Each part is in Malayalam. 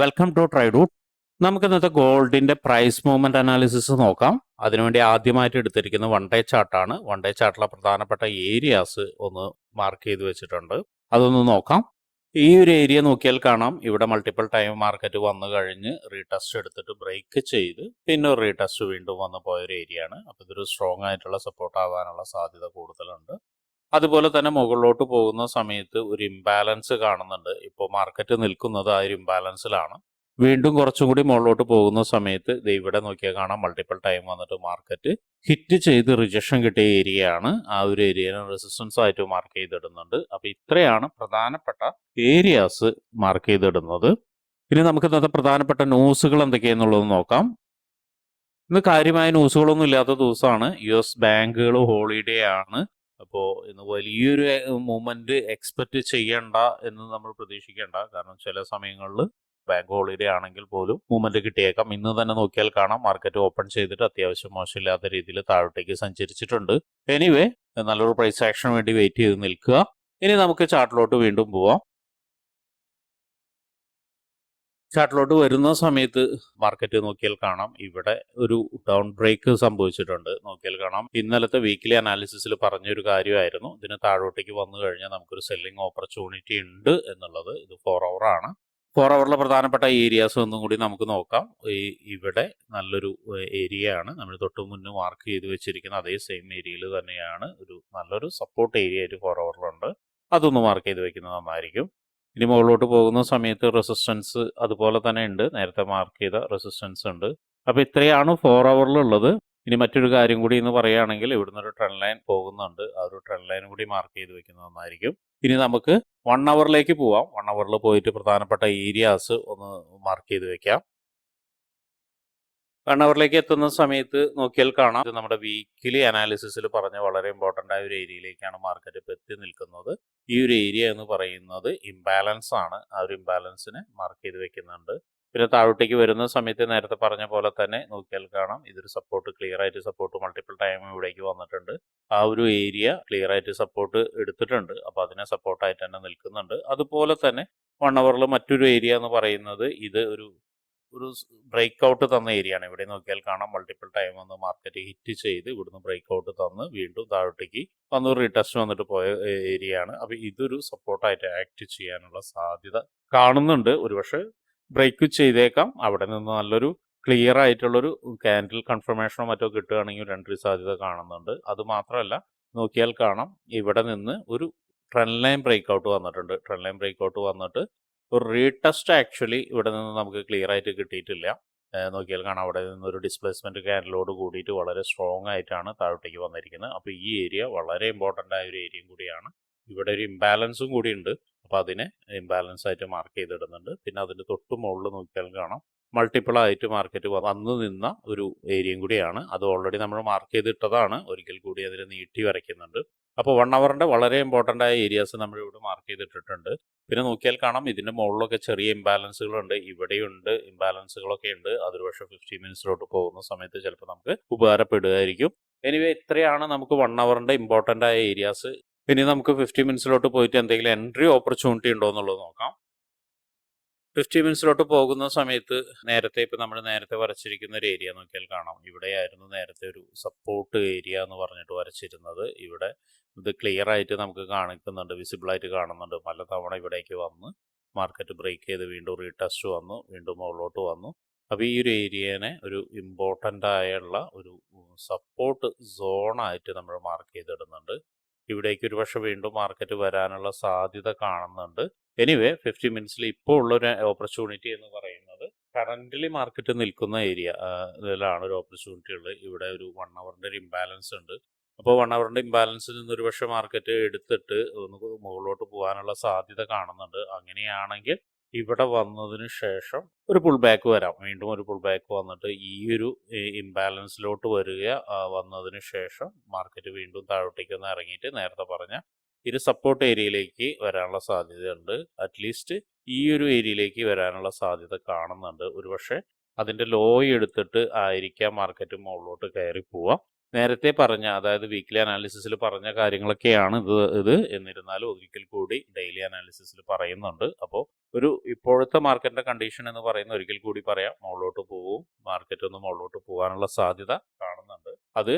വെൽക്കം ടു ട്രൈഡൂട്ട് നമുക്ക് ഇന്നത്തെ ഗോൾഡിന്റെ പ്രൈസ് മൂവ്മെന്റ് അനാലിസിസ് നോക്കാം. അതിനുവേണ്ടി ആദ്യമായിട്ട് എടുത്തിരിക്കുന്ന വൺ ഡേ ചാർട്ടാണ് വൺ ഡേ ചാർട്ടിലെ പ്രധാനപ്പെട്ട ഏരിയാസ് ഒന്ന് മാർക്ക് ചെയ്ത് വെച്ചിട്ടുണ്ട്. അതൊന്ന് നോക്കാം. ഈ ഒരു ഏരിയ നോക്കിയാൽ കാണാം. ഇവിടെ മൾട്ടിപ്പിൾ ടൈം മാർക്കറ്റ് വന്നു കഴിഞ്ഞ് റീടെസ്റ്റ് എടുത്തിട്ട് ബ്രേക്ക് ചെയ്ത് പിന്നെ ഒരു റീടെസ്റ്റ് വീണ്ടും വന്നു പോയ ഒരു ഏരിയ ആണ്. അപ്പോൾ ഇതൊരു സ്ട്രോങ് ആയിട്ടുള്ള സപ്പോർട്ട് ആവാനുള്ള സാധ്യത കൂടുതലുണ്ട്. അതുപോലെ തന്നെ മുകളിലോട്ട് പോകുന്ന സമയത്ത് ഒരു ഇംബാലൻസ് കാണുന്നുണ്ട്. ഇപ്പോൾ മാർക്കറ്റ് നിൽക്കുന്നത് ആ ഒരു ഇംബാലൻസിലാണ് വീണ്ടും കുറച്ചും കൂടി മുകളിലോട്ട് പോകുന്ന സമയത്ത് ഇവിടെ നോക്കിയാൽ കാണാം മൾട്ടിപ്പിൾ ടൈം വന്നിട്ട് മാർക്കറ്റ് ഹിറ്റ് ചെയ്ത് റിജക്ഷൻ കിട്ടിയ ഏരിയ ആണ്. ആ ഒരു ഏരിയനെ റെസിസ്റ്റൻസ് ആയിട്ട് മാർക്ക് ചെയ്തിടുന്നുണ്ട്. അപ്പോൾ ഇത്രയാണ് പ്രധാനപ്പെട്ട ഏരിയാസ് മാർക്ക് ചെയ്തിടുന്നത്. ഇനി നമുക്ക് ഇന്നത്തെ പ്രധാനപ്പെട്ട ന്യൂസുകൾ എന്തൊക്കെയാന്നുള്ളത് നോക്കാം. ഇന്ന് കാര്യമായ ന്യൂസുകളൊന്നും ഇല്ലാത്ത ദിവസമാണ്. യു എസ് ബാങ്കുകൾ ഹോളിഡേ ആണ്. അപ്പോൾ ഇന്ന് വലിയൊരു മൂവ്മെന്റ് എക്സ്പെക്റ്റ് ചെയ്യണ്ട എന്ന് നമ്മൾ പ്രതീക്ഷിക്കേണ്ട. കാരണം ചില സമയങ്ങളിൽ ബാങ്ക് ഹോളിഡേ ആണെങ്കിൽ പോലും മൂവ്മെന്റ് കിട്ടിയേക്കാം. ഇന്ന് തന്നെ നോക്കിയാൽ കാണാം. മാർക്കറ്റ് ഓപ്പൺ ചെയ്തിട്ട് അത്യാവശ്യം മോശമില്ലാത്ത രീതിയിൽ താഴോട്ടേക്ക് സഞ്ചരിച്ചിട്ടുണ്ട്. എനിവേ നല്ലൊരു പ്രൈസ് ആക്ഷന് വേണ്ടി വെയിറ്റ് ചെയ്ത് നിൽക്കുക. ഇനി നമുക്ക് ചാർട്ടിലോട്ട് വീണ്ടും പോവാം. ചാർട്ടിലോട്ട് വരുന്ന സമയത്ത് മാർക്കറ്റ് നോക്കിയാൽ കാണാം. ഇവിടെ ഒരു ഡൗൺ ബ്രേക്ക് സംഭവിച്ചിട്ടുണ്ട്. നോക്കിയാൽ കാണാം. ഇന്നലത്തെ വീക്കിലി അനാലിസിസിൽ പറഞ്ഞൊരു കാര്യമായിരുന്നു. ഇതിന് താഴോട്ടേക്ക് വന്നു കഴിഞ്ഞാൽ നമുക്കൊരു സെല്ലിംഗ് ഓപ്പർച്യൂണിറ്റി ഉണ്ട് എന്നുള്ളത്. ഇത് ഫോർ അവർ ആണ്. ഫോർ അവറിലെ പ്രധാനപ്പെട്ട ഏരിയാസ് ഒന്നും കൂടി നമുക്ക് നോക്കാം. ഈ ഇവിടെ നല്ലൊരു ഏരിയ ആണ്. നമ്മൾ തൊട്ട് മുന്നേ മാർക്ക് ചെയ്ത് വെച്ചിരിക്കുന്ന അതേ സെയിം ഏരിയയിൽ തന്നെയാണ്. ഒരു നല്ലൊരു സപ്പോർട്ട് ഏരിയ ആയിട്ട് ഫോർ അവറിലുണ്ട് അതൊന്ന് മാർക്ക് ചെയ്ത് വെക്കുന്നത് നന്നായിരിക്കും. ഇനി മുകളിലോട്ട് പോകുന്ന സമയത്ത് റെസിസ്റ്റൻസ് അതുപോലെ തന്നെ ഉണ്ട്. നേരത്തെ മാർക്ക് ചെയ്ത റെസിസ്റ്റൻസ് ഉണ്ട്. അപ്പോൾ ഇത്രയാണ് ഫോർ അവറിലുള്ളത് ഇനി മറ്റൊരു കാര്യം കൂടി എന്ന് പറയുകയാണെങ്കിൽ ഇവിടുന്ന് ഒരു ട്രെൻഡ് ലൈൻ പോകുന്നുണ്ട്. ആ ഒരു ട്രെൻഡ് ലൈൻ കൂടി മാർക്ക് ചെയ്ത് വെക്കുന്നത് നന്നായിരിക്കും. ഇനി നമുക്ക് വൺ അവറിലേക്ക് പോവാം. വൺ അവറിൽ പോയിട്ട് പ്രധാനപ്പെട്ട ഏരിയാസ് ഒന്ന് മാർക്ക് ചെയ്ത് വെക്കാം. വൺ അവരിലേക്ക് എത്തുന്ന സമയത്ത് നോക്കിയാൽ കാണാം. ഇത് നമ്മുടെ വീക്കിലി അനാലിസിസിൽ പറഞ്ഞ വളരെ ഇമ്പോർട്ടന്റ് ആയ ഒരു ഏരിയയിലേക്കാണ് മാർക്കറ്റ് ഇപ്പോൾ എത്തി നിൽക്കുന്നത്. ഈ ഒരു ഏരിയ എന്ന് പറയുന്നത് ഇംബാലൻസ് ആണ്. ആ ഒരു ഇംബാലൻസിനെ മാർക്ക് ചെയ്ത് വെക്കുന്നുണ്ട്. പിന്നെ താഴോട്ടേക്ക് വരുന്ന സമയത്ത് നേരത്തെ പറഞ്ഞ പോലെ തന്നെ നോക്കിയാൽ കാണാം. ഇതൊരു സപ്പോർട്ട് ക്ലിയർ ആയിട്ട് സപ്പോർട്ട് മൾട്ടിപ്പിൾ ടൈം ഇവിടേക്ക് വന്നിട്ടുണ്ട്. ആ ഒരു ഏരിയ ക്ലിയർ ആയിട്ട് സപ്പോർട്ട് എടുത്തിട്ടുണ്ട്. അപ്പോൾ അതിനെ സപ്പോർട്ടായിട്ട് തന്നെ നിൽക്കുന്നുണ്ട്. അതുപോലെ തന്നെ വൺ അവറിൽ മറ്റൊരു ഏരിയ എന്ന് പറയുന്നത് ഇത് ഒരു ഒരു ബ്രേക്ക് ഔട്ട് തന്ന ഏരിയ ആണ്. ഇവിടെ നോക്കിയാൽ കാണാം. മൾട്ടിപ്പിൾ ടൈം വന്ന് മാർക്കറ്റ് ഹിറ്റ് ചെയ്ത് ഇവിടുന്ന് ബ്രേക്ക് ഔട്ട് തന്ന് വീണ്ടും താഴോട്ടേക്ക് വന്ന് റീടെസ്റ്റ് വന്നിട്ട് പോയ ഏരിയ ആണ്. അപ്പോൾ ഇതൊരു സപ്പോർട്ടായിട്ട് ആക്ട് ചെയ്യാനുള്ള സാധ്യത കാണുന്നുണ്ട്. ഒരുപക്ഷെ ബ്രേക്ക് ചെയ്തേക്കാം. അവിടെ നിന്ന് നല്ലൊരു ക്ലിയർ ആയിട്ടുള്ളൊരു ക്യാൻഡിൽ കൺഫർമേഷനോ മറ്റോ കിട്ടുകയാണെങ്കിൽ രണ്ടൊരു സാധ്യത കാണുന്നുണ്ട്. അത് മാത്രമല്ല നോക്കിയാൽ കാണാം. ഇവിടെ നിന്ന് ഒരു ട്രെൻഡ് ലൈൻ ബ്രേക്ക് ഔട്ട് വന്നിട്ടുണ്ട്. ട്രെൻഡ് ലൈൻ ബ്രേക്ക് ഔട്ട് വന്നിട്ട് ഒരു റീടെസ്റ്റ് ആക്ച്വലി ഇവിടെ നിന്ന് നമുക്ക് ക്ലിയർ ആയിട്ട് കിട്ടിയിട്ടില്ല. നോക്കിയാൽ കാണാം അവിടെ നിന്ന് ഒരു ഡിസ്പ്ലേസ്മെന്റ് ക്യാൻഡിലോട് കൂടിയിട്ട് വളരെ സ്ട്രോങ് ആയിട്ടാണ് താഴോട്ടേക്ക് വന്നിരിക്കുന്നത്. അപ്പോൾ ഈ ഏരിയ വളരെ ഇമ്പോർട്ടന്റ് ആയ ഒരു ഏരിയയും കൂടിയാണ്. ഇവിടെ ഒരു ഇംബാലൻസും കൂടി ഉണ്ട്. അപ്പോൾ അതിനെ ഇംബാലൻസ് ആയിട്ട് മാർക്ക് ചെയ്തിടുന്നുണ്ട്. പിന്നെ അതിന്റെ തൊട്ട് മുകളിൽ നോക്കിയാൽ കാണാം മൾട്ടിപ്പിൾ ആയിട്ട് മാർക്കറ്റ് വന്ന് നിന്ന ഒരു ഏരിയയും കൂടിയാണ്. അത് ഓൾറെഡി നമ്മൾ മാർക്ക് ചെയ്തിട്ടതാണ്. ഒരിക്കൽ കൂടി അതിനെ നീട്ടി വരയ്ക്കുന്നുണ്ട്. അപ്പോൾ വൺ അവറിന്റെ വളരെ ഇമ്പോർട്ടന്റ് ആയ ഏരിയാസ് നമ്മൾ ഇവിടെ മാർക്ക് ചെയ്തിട്ടിട്ടുണ്ട്. പിന്നെ നോക്കിയാൽ കാണാം ഇതിന്റെ മുകളിലൊക്കെ ചെറിയ ഇംബാലൻസുകളുണ്ട് ഇവിടെയുണ്ട് ഇംബാലൻസുകളൊക്കെ ഉണ്ട്. അതൊരു പക്ഷേ ഫിഫ്റ്റി മിനിറ്റ്സിലോട്ട് പോകുന്ന സമയത്ത് ചിലപ്പോൾ നമുക്ക് ഉപകാരപ്പെടുകയായിരിക്കും എനിവേ ഇത്രയാണ് നമുക്ക് വൺ അവറിന്റെ ഇമ്പോർട്ടന്റ് ആയ ഏരിയാസ് ഇനി നമുക്ക് ഫിഫ്റ്റി മിനിറ്റ്സിലോട്ട് പോയിട്ട് എന്തെങ്കിലും എൻട്രി ഓപ്പർച്യൂണിറ്റി ഉണ്ടോ എന്നുള്ളത് നോക്കാം. ഫിഫ്റ്റി മിനിറ്റ്സിലോട്ട് പോകുന്ന സമയത്ത് നേരത്തെ ഇപ്പം നമ്മൾ നേരത്തെ വരച്ചിരിക്കുന്ന ഒരു ഏരിയ നോക്കിയാൽ കാണാം. ഇവിടെയായിരുന്നു നേരത്തെ ഒരു സപ്പോർട്ട് ഏരിയ എന്ന് പറഞ്ഞിട്ട് വരച്ചിരുന്നത്. ഇവിടെ ഇത് ക്ലിയർ ആയിട്ട് നമുക്ക് കാണിക്കുന്നുണ്ട് വിസിബിൾ ആയിട്ട് കാണുന്നുണ്ട്. പല തവണ ഇവിടേക്ക് വന്ന് മാർക്കറ്റ് ബ്രേക്ക് ചെയ്ത് വീണ്ടും റീടെസ്റ്റ് വന്നു വീണ്ടും മുകളിലോട്ട് വന്നു. അപ്പോൾ ഈ ഒരു ഏരിയനെ ഒരു ഇമ്പോർട്ടന്റ് ആയുള്ള ഒരു സപ്പോർട്ട് സോണായിട്ട് നമ്മൾ മാർക്ക് ചെയ്തിടുന്നുണ്ട്. ഇവിടേക്ക് ഒരു പക്ഷേ വീണ്ടും മാർക്കറ്റ് വരാനുള്ള സാധ്യത കാണുന്നുണ്ട്. എനിവേ ഫിഫ്റ്റി മിനിറ്റ്സിൽ ഇപ്പോൾ ഉള്ളൊരു ഓപ്പർച്യൂണിറ്റി എന്ന് പറയുന്നത് കറന്റലി മാർക്കറ്റ് നിൽക്കുന്ന ഏരിയ ഇതിലാണ് ഒരു ഓപ്പർച്യൂണിറ്റി ഉള്ളത്. ഇവിടെ ഒരു വൺ അവറിന്റെ ഒരു ഇംബാലൻസ് ഉണ്ട്. അപ്പോൾ വൺ അവറിന്റെ ഇംബാലൻസിൽ നിന്ന് ഒരു പക്ഷേ മാർക്കറ്റ് എടുത്തിട്ട് ഒന്ന് മുകളിലോട്ട് പോകാനുള്ള സാധ്യത കാണുന്നുണ്ട്. അങ്ങനെയാണെങ്കിൽ ഇവിടെ വന്നതിന് ശേഷം ഒരു പുൾ ബാക്ക് വരാം. വീണ്ടും ഒരു പുൾ ബാക്ക് വന്നിട്ട് ഈ ഒരു ഇംബാലൻസിലോട്ട് വരിക വന്നതിന് ശേഷം മാർക്കറ്റ് വീണ്ടും താഴോട്ടേക്ക് ഒന്ന് ഇറങ്ങിയിട്ട് നേരത്തെ പറഞ്ഞ ഇത് സപ്പോർട്ട് ഏരിയയിലേക്ക് വരാനുള്ള സാധ്യതയുണ്ട്. അറ്റ്ലീസ്റ്റ് ഈ ഒരു ഏരിയയിലേക്ക് വരാനുള്ള സാധ്യത കാണുന്നുണ്ട്. ഒരുപക്ഷെ അതിന്റെ ലോ എടുത്തിട്ട് ആയിരിക്കാം മാർക്കറ്റ് മുകളിലോട്ട് കയറി പോവാം നേരത്തെ പറഞ്ഞ അതായത് വീക്ക്ലി അനാലിസിസിൽ പറഞ്ഞ കാര്യങ്ങളൊക്കെയാണ് ഇത് ഇത് എന്നിരുന്നാലും ഒരിക്കൽ കൂടി ഡെയിലി അനാലിസിസിൽ പറയുന്നുണ്ട്. അപ്പോൾ ഒരു ഇപ്പോഴത്തെ മാർക്കറ്റിന്റെ കണ്ടീഷൻ എന്ന് പറയുന്ന ഒരിക്കൽ കൂടി പറയാം. മുകളിലോട്ട് പോവും. മാർക്കറ്റ് ഒന്ന് മുകളിലോട്ട് പോകാനുള്ള സാധ്യത കാണുന്നുണ്ട്. അത്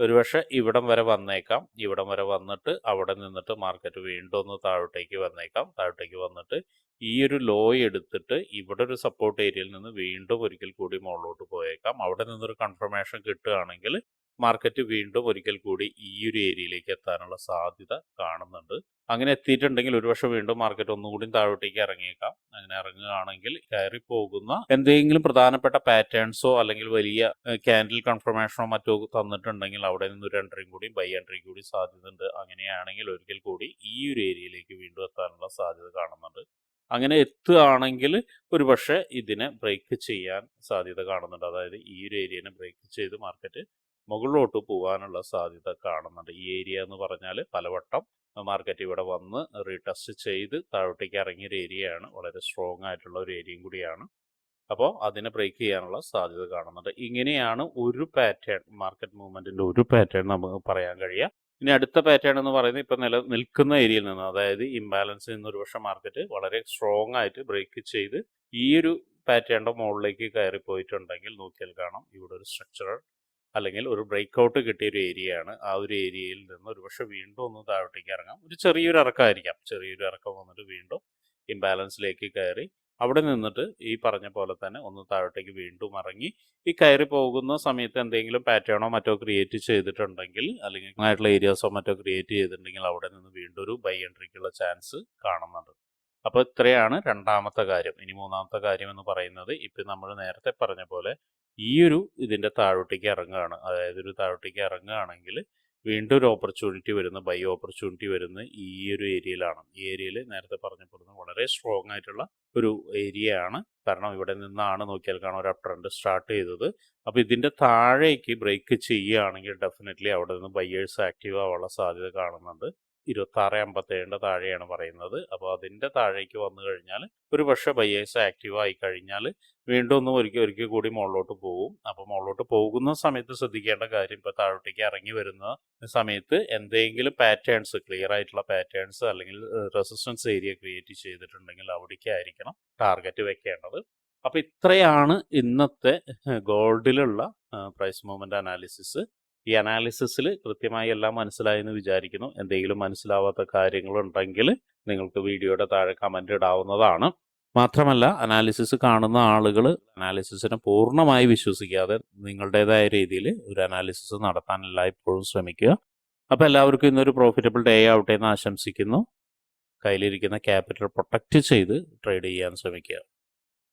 ഒരുപക്ഷെ ഇവിടം വരെ വന്നേക്കാം. ഇവിടം വരെ വന്നിട്ട് അവിടെ നിന്നിട്ട് മാർക്കറ്റ് വീണ്ടും ഒന്ന് താഴോട്ടേക്ക് വന്നേക്കാം. താഴോട്ടേക്ക് വന്നിട്ട് ഈ ഒരു ലോ എടുത്തിട്ട് ഇവിടെ ഒരു സപ്പോർട്ട് ഏരിയയിൽ നിന്ന് വീണ്ടും ഒരിക്കൽ കൂടി മുകളിലോട്ട് പോയേക്കാം. അവിടെ നിന്നൊരു കൺഫർമേഷൻ കിട്ടുകയാണെങ്കിൽ മാർക്കറ്റ് വീണ്ടും ഒരിക്കൽ കൂടി ഈ ഒരു ഏരിയയിലേക്ക് എത്താനുള്ള സാധ്യത കാണുന്നുണ്ട്. അങ്ങനെ എത്തിയിട്ടുണ്ടെങ്കിൽ ഒരുപക്ഷെ വീണ്ടും മാർക്കറ്റ് ഒന്നുകൂടി താഴോട്ടേക്ക് ഇറങ്ങിയേക്കാം. അങ്ങനെ ഇറങ്ങുകയാണെങ്കിൽ കയറി പോകുന്ന എന്തെങ്കിലും പ്രധാനപ്പെട്ട പാറ്റേൺസോ അല്ലെങ്കിൽ വലിയ ക്യാൻഡിൽ കൺഫർമേഷനോ മറ്റോ തന്നിട്ടുണ്ടെങ്കിൽ അവിടെ നിന്ന് ഒരു എൻട്രിയും കൂടി ബൈ എൻട്രി കൂടി സാധ്യത ഉണ്ട് അങ്ങനെയാണെങ്കിൽ ഒരിക്കൽ കൂടി ഈ ഒരു ഏരിയയിലേക്ക് വീണ്ടും എത്താനുള്ള സാധ്യത കാണുന്നുണ്ട്. അങ്ങനെ എത്തുകയാണെങ്കിൽ ഒരുപക്ഷെ ഇതിനെ ബ്രേക്ക് ചെയ്യാൻ സാധ്യത കാണുന്നുണ്ട്. അതായത് ഈ ഒരു ഏരിയനെ ബ്രേക്ക് ചെയ്ത് മാർക്കറ്റ് മുകളിലോട്ട് പോകാനുള്ള സാധ്യത കാണുന്നുണ്ട്. ഈ ഏരിയ എന്ന് പറഞ്ഞാൽ പലവട്ടം മാർക്കറ്റ് ഇവിടെ വന്ന് റീടെസ്റ്റ് ചെയ്ത് താഴോട്ടേക്ക് ഇറങ്ങിയ ഒരു ഏരിയയാണ് വളരെ സ്ട്രോങ് ആയിട്ടുള്ള ഒരു ഏരിയയും കൂടിയാണ്. അപ്പോൾ അതിനെ ബ്രേക്ക് ചെയ്യാനുള്ള സാധ്യത കാണുന്നുണ്ട്. ഇങ്ങനെയാണ് ഒരു പാറ്റേൺ മാർക്കറ്റ് മൂവ്മെന്റിന്റെ ഒരു പാറ്റേൺ നമുക്ക് പറയാൻ കഴിയുക. ഇനി അടുത്ത പാറ്റേൺ എന്ന് പറയുന്നത് ഇപ്പം നില നിൽക്കുന്ന ഏരിയയിൽ നിന്ന് അതായത് ഇംബാലൻസ് നിന്ന് ഒരു പക്ഷേ മാർക്കറ്റ് വളരെ സ്ട്രോങ് ആയിട്ട് ബ്രേക്ക് ചെയ്ത് ഈ ഒരു പാറ്റേണിന്റെ മുകളിലേക്ക് കയറി പോയിട്ടുണ്ടെങ്കിൽ നോക്കിയാൽ കാണാം. ഇവിടെ ഒരു സ്ട്രക്ചറൽ അല്ലെങ്കിൽ ഒരു ബ്രേക്ക് ഔട്ട് കിട്ടിയ ഒരു ഏരിയയാണ് ആ ഒരു ഏരിയയിൽ നിന്ന് ഒരുപക്ഷെ വീണ്ടും ഒന്ന് താഴോട്ടേക്ക് ഇറങ്ങാം. ഒരു ചെറിയൊരു ഇറക്കമായിരിക്കാം. ചെറിയൊരു ഇറക്കം വന്നിട്ട് വീണ്ടും ഇംബാലൻസിലേക്ക് കയറി അവിടെ നിന്നിട്ട് ഈ പറഞ്ഞ പോലെ തന്നെ ഒന്ന് താഴോട്ടേക്ക് വീണ്ടും ഇറങ്ങി ഈ കയറി പോകുന്ന സമയത്ത് എന്തെങ്കിലും പാറ്റേണോ മറ്റോ ക്രിയേറ്റ് ചെയ്തിട്ടുണ്ടെങ്കിൽ അല്ലെങ്കിൽ ആയിട്ടുള്ള ഏരിയാസോ മറ്റോ ക്രിയേറ്റ് ചെയ്തിട്ടുണ്ടെങ്കിൽ അവിടെ നിന്ന് വീണ്ടും ഒരു ബൈ എൻട്രിക്കുള്ള ചാൻസ് കാണുന്നുണ്ട്. അപ്പോൾ ഇത്രയാണ് രണ്ടാമത്തെ കാര്യം. ഇനി മൂന്നാമത്തെ കാര്യം എന്ന് പറയുന്നത് ഇപ്പം നമ്മൾ നേരത്തെ പറഞ്ഞ പോലെ ഈ ഒരു ഇതിന്റെ താഴോട്ടേക്ക് ഇറങ്ങുകയാണ്. അതായത് ഒരു താഴോട്ടേക്ക് ഇറങ്ങുകയാണെങ്കിൽ വീണ്ടും ഒരു ഓപ്പർച്യൂണിറ്റി വരുന്ന. ബൈ ഓപ്പർച്യൂണിറ്റി വരുന്ന ഈ ഒരു ഏരിയയിലാണ് ഈ ഏരിയയിൽ നേരത്തെ പറഞ്ഞപ്പോൾ വളരെ സ്ട്രോങ് ആയിട്ടുള്ള ഒരു ഏരിയ ആണ്. കാരണം ഇവിടെ നിന്നാണ് നോക്കിയാൽ കാണാൻ ഒരു അപ് ട്രെൻഡ് സ്റ്റാർട്ട് ചെയ്തത്. അപ്പോൾ ഇതിന്റെ താഴേക്ക് ബ്രേക്ക് ചെയ്യുകയാണെങ്കിൽ ഡെഫിനറ്റ്ലി അവിടെ നിന്ന് ബയ്യേഴ്സ് ആക്റ്റീവ് ആവാനുള്ള സാധ്യത കാണുന്നുണ്ട്. ഇരുപത്തി ആറ് അമ്പത്തേഴിന്റെ താഴെയാണ് പറയുന്നത്. അപ്പോൾ അതിന്റെ താഴേക്ക് വന്നു കഴിഞ്ഞാൽ ഒരു പക്ഷേ ബയ്യേഴ്സ് ആക്റ്റീവ് ആയി കഴിഞ്ഞാൽ വീണ്ടും ഒന്നും ഒരിക്കൽ ഒരിക്കൽ കൂടി മുകളിലോട്ട് പോകും അപ്പോൾ മുകളിലോട്ട് പോകുന്ന സമയത്ത് ശ്രദ്ധിക്കേണ്ട കാര്യം ഇപ്പോൾ താഴോട്ടേക്ക് ഇറങ്ങി വരുന്ന സമയത്ത് എന്തെങ്കിലും പാറ്റേൺസ് ക്ലിയർ ആയിട്ടുള്ള പാറ്റേൺസ് അല്ലെങ്കിൽ റെസിസ്റ്റൻസ് ഏരിയ ക്രിയേറ്റ് ചെയ്തിട്ടുണ്ടെങ്കിൽ അവിടേക്കായിരിക്കണം ടാർഗറ്റ് വെക്കേണ്ടത്. അപ്പോൾ ഇത്രയാണ് ഇന്നത്തെ ഗോൾഡിലുള്ള പ്രൈസ് മൂവ്മെന്റ് അനാലിസിസ് ഈ അനാലിസിസിൽ കൃത്യമായി എല്ലാം മനസ്സിലായെന്ന് വിചാരിക്കുന്നു. എന്തെങ്കിലും മനസ്സിലാവാത്ത കാര്യങ്ങളുണ്ടെങ്കിൽ നിങ്ങൾക്ക് വീഡിയോയുടെ താഴെ കമന്റ് ഇടാവുന്നതാണ്. മാത്രമല്ല അനാലിസിസ് കാണുന്ന ആളുകൾ അനാലിസിസിനെ പൂർണമായി വിശ്വസിക്കാതെ നിങ്ങളുടേതായ രീതിയിൽ ഒരു അനാലിസിസ് നടത്താൻ എല്ലായ്പ്പോഴും ശ്രമിക്കുക. അപ്പോൾ എല്ലാവർക്കും ഇന്നൊരു പ്രോഫിറ്റബിൾ ഡേ ആവട്ടെ എന്ന് ആശംസിക്കുന്നു. കയ്യിലിരിക്കുന്ന ക്യാപിറ്റൽ പ്രൊട്ടക്റ്റ് ചെയ്ത് ട്രേഡ് ചെയ്യാൻ ശ്രമിക്കുക.